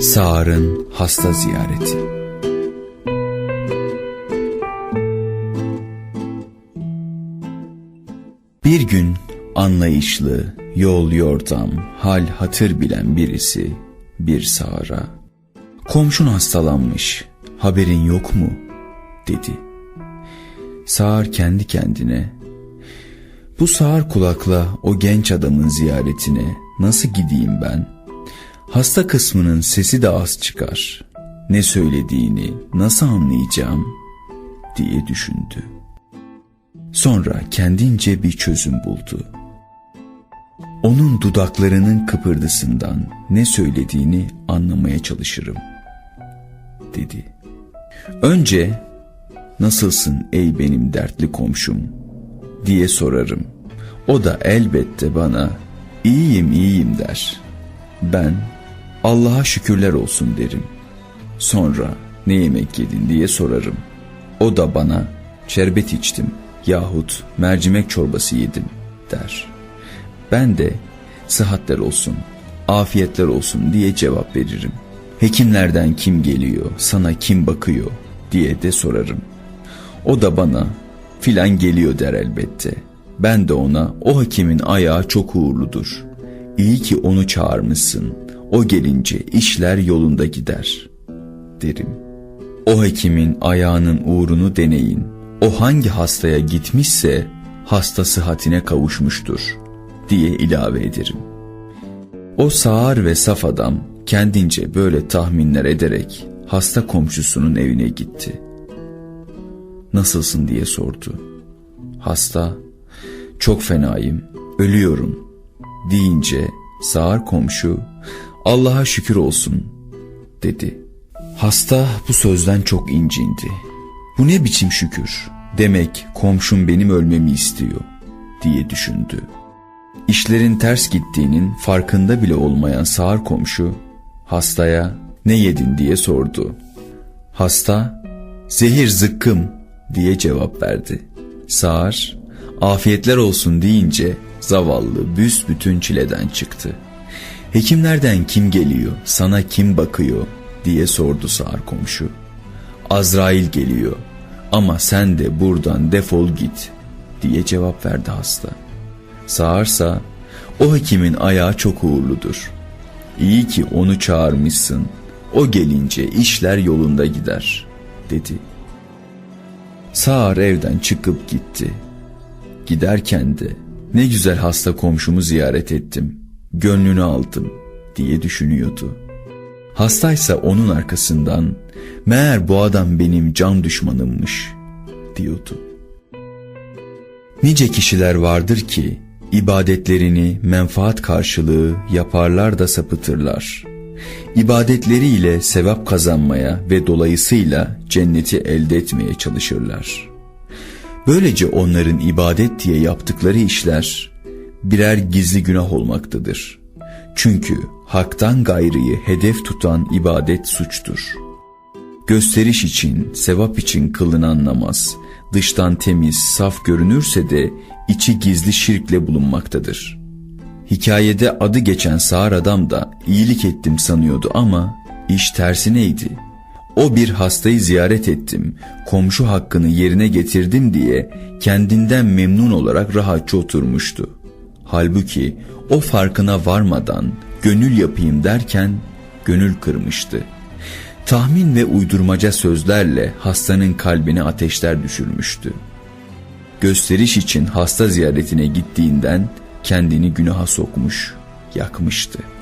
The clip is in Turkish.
Sağır'ın hasta ziyareti. Bir gün anlayışlı, yol yordam, hal hatır bilen birisi bir sağıra komşun hastalanmış, haberin yok mu? dedi. Sağır kendi kendine bu sağır kulakla o genç adamın ziyaretine nasıl gideyim ben? Hasta kısmının sesi de az çıkar. Ne söylediğini nasıl anlayacağım diye düşündü. Sonra kendince bir çözüm buldu. Onun dudaklarının kıpırdısından ne söylediğini anlamaya çalışırım dedi. Önce nasılsın ey benim dertli komşum diye sorarım. O da elbette bana iyiyim iyiyim der. Ben Allah'a şükürler olsun derim. Sonra ne yemek yedin diye sorarım. O da bana şerbet içtim yahut mercimek çorbası yedim der. Ben de sıhhatler olsun, afiyetler olsun diye cevap veririm. Hekimlerden kim geliyor, sana kim bakıyor diye de sorarım. O da bana filan geliyor der elbette. Ben de ona o hakimin ayağı çok uğurludur. İyi ki onu çağırmışsın. O gelince işler yolunda gider derim. O hekimin ayağının uğrunu deneyin. O hangi hastaya gitmişse hasta sıhhatine kavuşmuştur diye ilave ederim. O sağır ve saf adam kendince böyle tahminler ederek hasta komşusunun evine gitti. Nasılsın diye sordu. Hasta, çok fenayım, ölüyorum deyince sağır komşu Allah'a şükür olsun dedi. Hasta bu sözden çok incindi. Bu ne biçim şükür? Demek komşum benim ölmemi istiyor diye düşündü. İşlerin ters gittiğinin farkında bile olmayan sağır komşu hastaya ne yedin diye sordu. Hasta zehir zıkkım diye cevap verdi. Sağır afiyetler olsun deyince zavallı büsbütün çileden çıktı. Hekimlerden kim geliyor, sana kim bakıyor diye sordu sağır komşu. Azrail geliyor ama sen de buradan defol git diye cevap verdi hasta. Sağırsa o hekimin ayağı çok uğurludur. İyi ki onu çağırmışsın. O gelince işler yolunda gider dedi. Sağır evden çıkıp gitti. Giderken de ne güzel hasta komşumu ziyaret ettim. Gönlünü aldım diye düşünüyordu. Hastaysa onun arkasından meğer bu adam benim can düşmanımmış diyordu. Nice kişiler vardır ki ibadetlerini menfaat karşılığı yaparlar da sapıtırlar. İbadetleriyle sevap kazanmaya ve dolayısıyla cenneti elde etmeye çalışırlar. Böylece onların ibadet diye yaptıkları işler birer gizli günah olmaktadır. Çünkü haktan gayrıyı hedef tutan ibadet suçtur. Gösteriş için, sevap için kılınan namaz, dıştan temiz, saf görünürse de içi gizli şirkle bulunmaktadır. Hikayede adı geçen sağır adam da iyilik ettim sanıyordu ama iş tersineydi. O bir hastayı ziyaret ettim, komşu hakkını yerine getirdim diye kendinden memnun olarak rahatça oturmuştu. Halbuki o farkına varmadan gönül yapayım derken gönül kırmıştı. Tahmin ve uydurmaca sözlerle hastanın kalbine ateşler düşürmüştü. Gösteriş için hasta ziyaretine gittiğinden kendini günaha sokmuş, yakmıştı.''